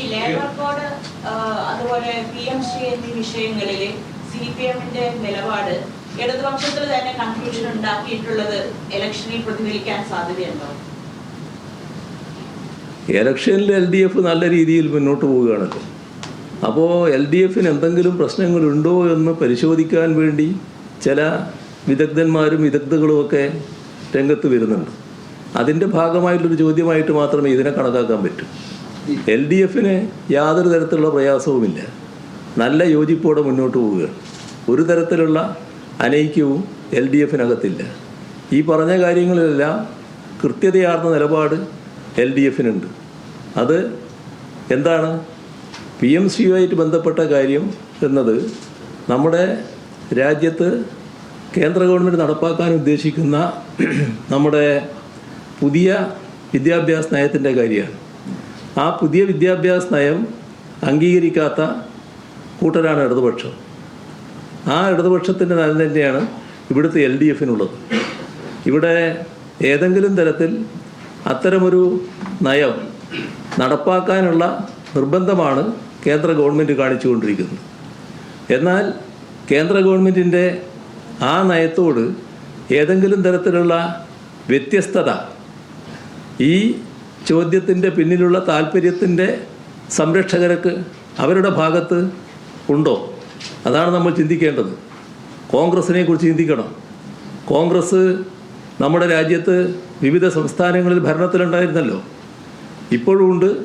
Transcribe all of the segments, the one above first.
ഈ ലേബർ അതുപോലെ P M Shri എന്നീ വിഷയങ്ങളിൽ സി പി എമ്മിന്റെ നിലപാട് ഇടതുപക്ഷത്തിൽ തന്നെ കൺഫ്യൂഷൻ ഉണ്ടാക്കിയിട്ടുള്ളത് ഇലക്ഷനിൽ പ്രതിഫലിക്കാൻ സാധ്യതയുണ്ടോ? ഇലക്ഷനിൽ എൽ ഡി എഫ് നല്ല രീതിയിൽ മുന്നോട്ട് പോവുകയാണല്ലോ. അപ്പോൾ എൽ ഡി എഫിന് എന്തെങ്കിലും പ്രശ്നങ്ങളുണ്ടോ എന്ന് പരിശോധിക്കാൻ വേണ്ടി ചില വിദഗ്ധന്മാരും വിദഗ്ധകളും ഒക്കെ രംഗത്ത് വരുന്നുണ്ട്. അതിന്റെ ഭാഗമായിട്ടൊരു ചോദ്യമായിട്ട് മാത്രമേ ഇതിനെ കണക്കാക്കാൻ പറ്റൂ. എൽ ഡി എഫിന് യാതൊരു തരത്തിലുള്ള പ്രയാസവുമില്ല. നല്ല യോജിപ്പോടെ മുന്നോട്ട് പോവുക. ഒരു തരത്തിലുള്ള അനൈക്യവും എൽ ഡി എഫിനകത്തില്ല. ഈ പറഞ്ഞ കാര്യങ്ങളിലെല്ലാം കൃത്യതയാർന്ന നിലപാട് എൽ ഡി എഫിനുണ്ട്. അത് എന്താണ്? പി എം സിയുമായിട്ട് ബന്ധപ്പെട്ട കാര്യം എന്നത് നമ്മുടെ രാജ്യത്ത് കേന്ദ്ര ഗവൺമെന്റ് നടപ്പാക്കാൻ ഉദ്ദേശിക്കുന്ന നമ്മുടെ പുതിയ വിദ്യാഭ്യാസ നയത്തിന്റെ കാര്യമാണ്. ആ പുതിയ വിദ്യാഭ്യാസ നയം അംഗീകരിക്കാത്ത കൂട്ടരാണ് ഇടതുപക്ഷം. ആ ഇടതുപക്ഷത്തിന്റെ നയം തന്നെയാണ് ഇവിടുത്തെ എൽ ഡി എഫിനുള്ളത്. ഇവിടെ ഏതെങ്കിലും തരത്തിൽ അത്തരമൊരു നയം നടപ്പാക്കാനുള്ള നിർബന്ധമാണ് കേന്ദ്ര ഗവൺമെന്റ് കാണിച്ചുകൊണ്ടിരിക്കുന്നത്. എന്നാൽ കേന്ദ്ര ഗവൺമെന്റിന്റെ ആ നയത്തോട് ഏതെങ്കിലും തരത്തിലുള്ള വ്യത്യസ്തത ഈ ചോദ്യത്തിന്റെ പിന്നിലുള്ള താല്പര്യത്തിന്റെ സംരക്ഷകർക്ക് അവരുടെ ഭാഗത്ത് ഉണ്ടോ? അതാണ് നമ്മൾ ചിന്തിക്കേണ്ടത്. കോൺഗ്രസിനെ കുറിച്ച് ചിന്തിക്കണം. കോൺഗ്രസ് നമ്മുടെ രാജ്യത്ത് വിവിധ സംസ്ഥാനങ്ങളിൽ ഭരണത്തിലുണ്ടായിരുന്നല്ലോ. ഇപ്പോഴും ഉണ്ട്.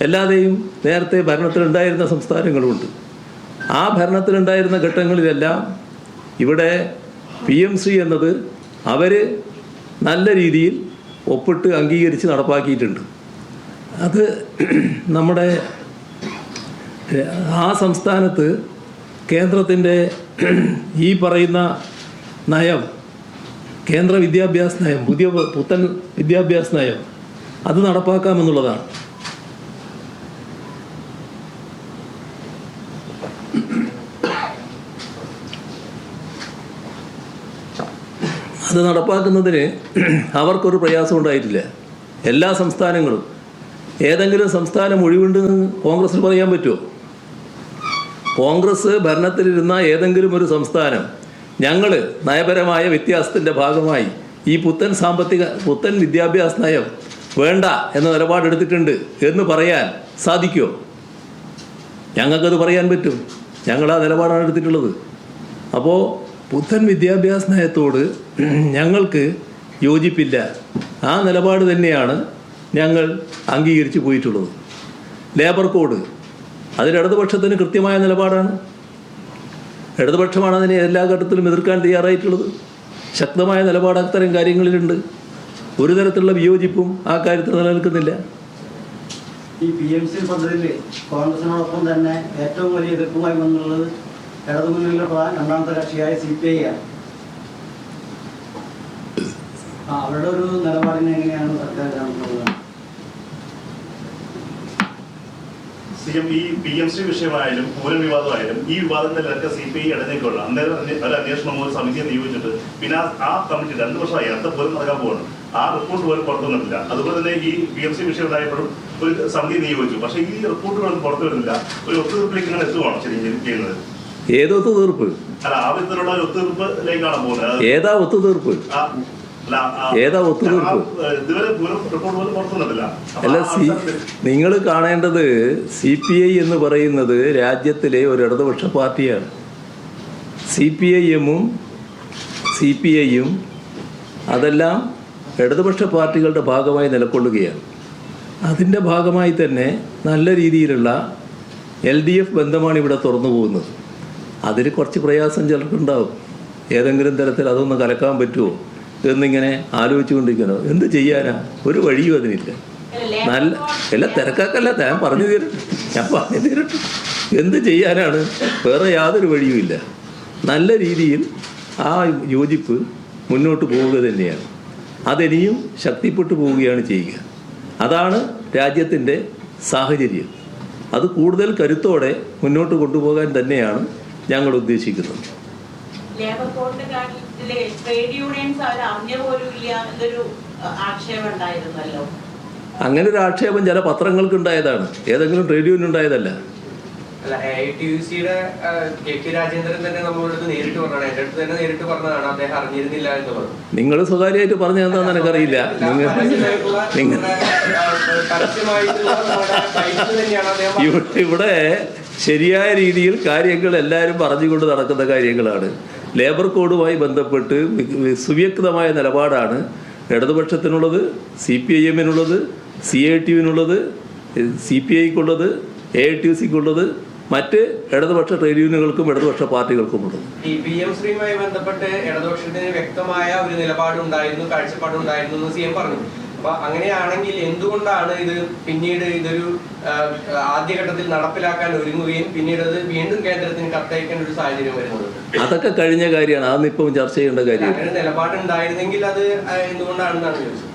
എല്ലാതെയും നേരത്തെ ഭരണത്തിലുണ്ടായിരുന്ന സംസ്ഥാനങ്ങളുമുണ്ട്. ആ ഭരണത്തിലുണ്ടായിരുന്ന ഘട്ടങ്ങളിലെല്ലാം ഇവിടെ പി എം സി എന്നത് അവർ നല്ല രീതിയിൽ ഒപ്പിട്ട് അംഗീകരിച്ച് നടപ്പാക്കിയിട്ടുണ്ട്. അത് നമ്മുടെ ആ സംസ്ഥാനത്ത് കേന്ദ്രത്തിന്റെ ഈ പറയുന്ന നയം കേന്ദ്ര വിദ്യാഭ്യാസ നയം പുതിയ പുത്തൻ വിദ്യാഭ്യാസ നയം അത് നടപ്പാക്കാമെന്നുള്ളതാണ്. അത് നടപ്പാക്കുന്നതിന് അവർക്കൊരു പ്രയാസം ഉണ്ടായിട്ടില്ല. എല്ലാ സംസ്ഥാനങ്ങളും. ഏതെങ്കിലും സംസ്ഥാനം ഒഴിവുണ്ടെന്ന് കോൺഗ്രസ്സിൽ പറയാൻ പറ്റുമോ? കോൺഗ്രസ് ഭരണത്തിലിരുന്ന ഏതെങ്കിലും ഒരു സംസ്ഥാനം ഞങ്ങൾ നയപരമായ വ്യത്യാസത്തിന്റെ ഭാഗമായി ഈ പുത്തൻ സാമ്പത്തിക പുത്തൻ വിദ്യാഭ്യാസ നയം വേണ്ട എന്ന നിലപാടെടുത്തിട്ടുണ്ട് എന്ന് പറയാൻ സാധിക്കുമോ? ഞങ്ങൾക്കത് പറയാൻ പറ്റും. ഞങ്ങൾ ആ നിലപാടാണ് എടുത്തിട്ടുള്ളത്. അപ്പോൾ പുത്തൻ വിദ്യാഭ്യാസ നയത്തോട് ഞങ്ങൾക്ക് യോജിപ്പില്ല. ആ നിലപാട് തന്നെയാണ് ഞങ്ങൾ അംഗീകരിച്ചു പോയിട്ടുള്ളത്. ലേബർ കോഡ് അതിൽ ഇടതുപക്ഷത്തിന് കൃത്യമായ നിലപാടാണ്. ഇടതുപക്ഷമാണ് അതിനെ എല്ലാ ഘട്ടത്തിലും എതിർക്കാൻ തയ്യാറായിട്ടുള്ളത്. ശക്തമായ നിലപാട് അത്തരം കാര്യങ്ങളിലുണ്ട്. ഒരു തരത്തിലുള്ള വിയോജിപ്പും ആ കാര്യത്തിൽ നിലനിൽക്കുന്നില്ല. ഈ പി എം സി പദ്ധതിയിൽ കോൺഗ്രസിനോടൊപ്പം തന്നെ ഏറ്റവും വലിയ എതിർപ്പുമായി വന്നുള്ളത് ഇടതുമുന്നണിയിലെ പ്രധാന രണ്ടാമത്തെ കക്ഷിയായ സി പി ഐ ആണ് അവരുടെ ഒരു നിലപാടിനെ എങ്ങനെയാണ് സർക്കാർ കാണുന്നത്? സി എം ഈ പി എം സി വിഷയമായാലും പൂരം വിവാദമായാലും ഈ വിവാദങ്ങളിലൊക്കെ സി പി ഐ ഇടഞ്ഞേക്കുള്ള അന്നേരം ഒരു അന്വേഷണം ഒരു സമിതിയെ നിയോഗിച്ചിട്ട് പിന്നെ ആ കമ്മിറ്റി രണ്ട് വർഷമായി അടുത്ത പൂരം നടക്കാൻ പോകണം ആ റിപ്പോർട്ട് പോലും പുറത്തു വന്നിട്ടില്ല. അതുപോലെ തന്നെ ഈ പി എം സി വിഷയം ഉണ്ടായപ്പോഴും ഒരു സമിതി നിയോഗിച്ചു. പക്ഷേ ഈ റിപ്പോർട്ടുകളൊന്നും പുറത്തു വരുന്നില്ല. ഒരു ഒത്തുതീർപ്പിലേക്ക് ഇങ്ങനെ എത്തുവാണ് ശരി ചെയ്യുന്നത്. ഏതൊത്തു ഒത്തുതീർപ്പ് ഏതാ ഒത്തുതീർപ്പ് ഏതാ ഒത്തുതീർപ്പ്? അല്ല സി നിങ്ങൾ കാണേണ്ടത് സി പി ഐ എന്ന് പറയുന്നത് രാജ്യത്തിലെ ഒരു ഇടതുപക്ഷ പാർട്ടിയാണ്. സി പി ഐ എമ്മും സി പി ഐയും അതെല്ലാം ഇടതുപക്ഷ പാർട്ടികളുടെ ഭാഗമായി നിലകൊള്ളുകയാണ് അതിന്റെ ഭാഗമായി തന്നെ നല്ല രീതിയിലുള്ള എൽ ഡി എഫ് ബന്ധമാണ് ഇവിടെ തുറന്നു പോകുന്നത്. അതിൽ കുറച്ച് പ്രയാസം ചിലർക്കുണ്ടാവും. ഏതെങ്കിലും തരത്തിൽ അതൊന്ന് കലക്കാൻ പറ്റുമോ എന്നിങ്ങനെ ആലോചിച്ചുകൊണ്ടിരിക്കണോ എന്ത് ചെയ്യാനാ? ഒരു വഴിയും അതിനില്ല. നല്ല അല്ല തിരക്കാക്കല്ല ഞാൻ പറഞ്ഞു തരട്ടെ ഞാൻ പറഞ്ഞു തരട്ടെ എന്ത് ചെയ്യാനാണ്? വേറെ യാതൊരു വഴിയുമില്ല. നല്ല രീതിയിൽ ആ യോജിപ്പ് മുന്നോട്ട് പോവുക തന്നെയാണ്. അതിനിയും ശക്തിപ്പെട്ടു പോവുകയാണ് ചെയ്യുക. അതാണ് രാജ്യത്തിന്റെ സാഹചര്യം. അത് കൂടുതൽ കരുത്തോടെ മുന്നോട്ട് കൊണ്ടുപോകാൻ തന്നെയാണ് ഞങ്ങൾ ഉദ്ദേശിക്കുന്നത് ലേബർ കോഡിന്റെ കാര്യത്തിൽ ട്രേഡ് യൂണിയൻസ് അവർ അറിഞ്ഞ പോലും ഇല്ല എന്നൊരു അഹ്, ആക്ഷേപം ഉണ്ടായിരുന്നല്ലോ. അങ്ങനെ ഒരു ആക്ഷേപം ചില പത്രങ്ങൾക്ക് ഉണ്ടായതാണ്. ഏതെങ്കിലും ട്രേഡ് യൂണിയൻ ഉണ്ടായതല്ല. അല്ല എ ഐ ടി യു സിയുടെ കെ പി രാജേന്ദ്രൻ തന്നെ നമ്മളോട് ഇത് നേരിട്ട് പറഞ്ഞതാണ്. എന്റെ അടുത്ത് തന്നെ നേരിട്ട് പറഞ്ഞതാണ്. അദ്ദേഹം അറിഞ്ഞിരുന്നില്ല എന്നുള്ളത് നിങ്ങൾ സ്വകാര്യമായിട്ട് പറഞ്ഞു എന്താണെന്ന് എനിക്കറിയില്ല ഇവിടെ ഇവിടെ ശരിയായ രീതിയിൽ കാര്യങ്ങൾ എല്ലാവരും പറഞ്ഞുകൊണ്ട് നടക്കുന്ന കാര്യങ്ങളാണ്. ലേബർ കോഡുമായി ബന്ധപ്പെട്ട് സുവ്യക്തമായ നിലപാടാണ് ഇടതുപക്ഷത്തിനുള്ളത് സി പി ഐ എമ്മിനുള്ളത് സി ഐ ടി യുവിനുള്ളത് സി പി ഐക്കുള്ളത് എ ഐ ടി യു സിക്കുള്ളത് മറ്റ് ഇടതുപക്ഷ ട്രേഡ് യൂണിയനുകൾക്കും ഇടതുപക്ഷ പാർട്ടികൾക്കും ഈ പി എം ശ്രീയുമായി ബന്ധപ്പെട്ട് ഇടതുപക്ഷത്തിന് വ്യക്തമായ ഒരു നിലപാടുണ്ടായിരുന്നു കാഴ്ചപ്പാടുണ്ടായിരുന്നു എന്ന് സി എം പറഞ്ഞു. അപ്പൊ അങ്ങനെയാണെങ്കിൽ എന്തുകൊണ്ടാണ് ഇത് പിന്നീട് ഇതൊരു ആദ്യഘട്ടത്തിൽ നടപ്പിലാക്കാൻ ഒരുങ്ങുകയും പിന്നീട് അത് വീണ്ടും കേന്ദ്രത്തിന് കത്തയക്കേണ്ട ഒരു സാഹചര്യം വരുന്നത്? അതൊക്കെ കഴിഞ്ഞ കാര്യമാണ്. അതൊന്നും ഇപ്പം ചർച്ച ചെയ്യേണ്ട കാര്യമാണ് നിലപാടുണ്ടായിരുന്നെങ്കിൽ അത് എന്തുകൊണ്ടാണെന്നാണ് ചോദിച്ചത്?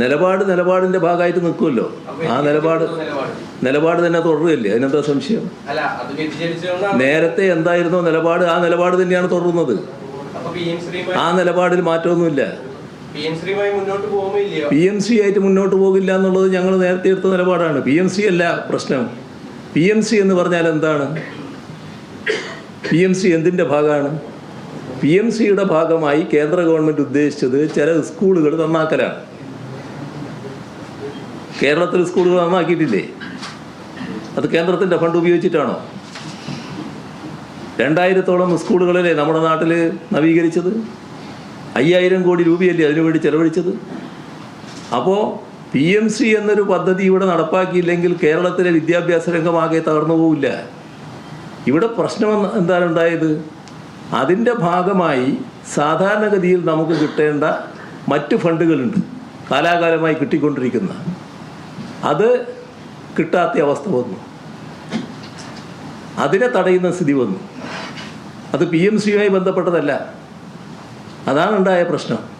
നിലപാട് നിലപാടിന്റെ ഭാഗമായിട്ട് നിൽക്കുമല്ലോ. ആ നിലപാട് നിലപാട്? തന്നെ തുടരുകയല്ലേ? അതിനെന്താ സംശയം? നേരത്തെ എന്തായിരുന്നോ നിലപാട് ആ നിലപാട് തന്നെയാണ് തുടരുന്നത്. ആ നിലപാടിൽ മാറ്റമൊന്നുമില്ല. പി എം സി ആയിട്ട് മുന്നോട്ട് പോകില്ല എന്നുള്ളത് ഞങ്ങൾ നേരത്തെ എടുത്ത നിലപാടാണ്. പി എം സി അല്ല പ്രശ്നം. പി എം സി എന്ന് പറഞ്ഞാൽ എന്താണ്? പി എം സി എന്തിന്റെ ഭാഗമാണ്? പി എം സിയുടെ ഭാഗമായി കേന്ദ്ര ഗവൺമെന്റ് ഉദ്ദേശിച്ചത് ചില സ്കൂളുകൾ നന്നാക്കലാണ്. കേരളത്തിൽ സ്കൂളുകൾ നന്നാക്കിയിട്ടില്ലേ? അത് കേന്ദ്രത്തിന്റെ ഫണ്ട് ഉപയോഗിച്ചിട്ടാണോ? രണ്ടായിരത്തോളം സ്കൂളുകളല്ലേ നമ്മുടെ നാട്ടിൽ നവീകരിച്ചത് അയ്യായിരം കോടി രൂപയല്ലേ അതിനുവേണ്ടി ചെലവഴിച്ചത്? അപ്പോൾ പി എം സി എന്നൊരു പദ്ധതി ഇവിടെ നടപ്പാക്കിയില്ലെങ്കിൽ കേരളത്തിലെ വിദ്യാഭ്യാസ രംഗമാകെ തകർന്നു പോവില്ല. ഇവിടെ പ്രശ്നം എന്ത- എന്താണ് ഉണ്ടായത്? അതിന്റെ ഭാഗമായി സാധാരണഗതിയിൽ നമുക്ക് കിട്ടേണ്ട മറ്റ് ഫണ്ടുകളുണ്ട് കാലാകാലമായി കിട്ടിക്കൊണ്ടിരിക്കുന്ന. അത് കിട്ടാത്ത അവസ്ഥ വന്നു. അതിനെ തടയുന്ന സ്ഥിതി വന്നു. അത് പി എം സിയുമായി ബന്ധപ്പെട്ടതല്ല. അതാണ് ഉണ്ടായ പ്രശ്നം.